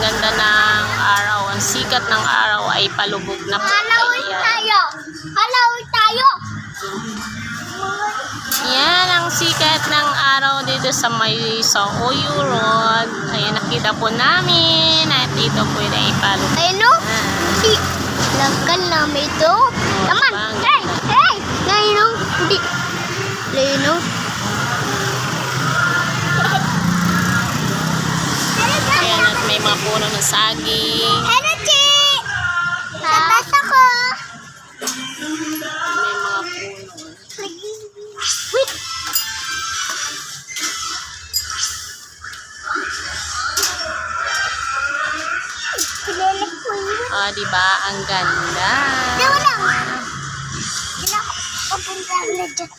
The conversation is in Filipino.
ganda ng araw. Ang sikat ng araw ay palubog na po. Halawin tayo. Halawin tayo. Yan ang sikat ng araw dito sa may sa Oyo Road. Ayan, nakita po namin at ito po yung ipalubog. Ayun no? na. Si Lakan namin ito. Bang- Hey! Hey! Ngayon no? Hindi. Ayun no? May mga puno ng saging. Energy! Tatas ako. May mga puno. Wait. Ah, di ba? Ang ganda. Diyan lang. Diyan ako papunta na dyan.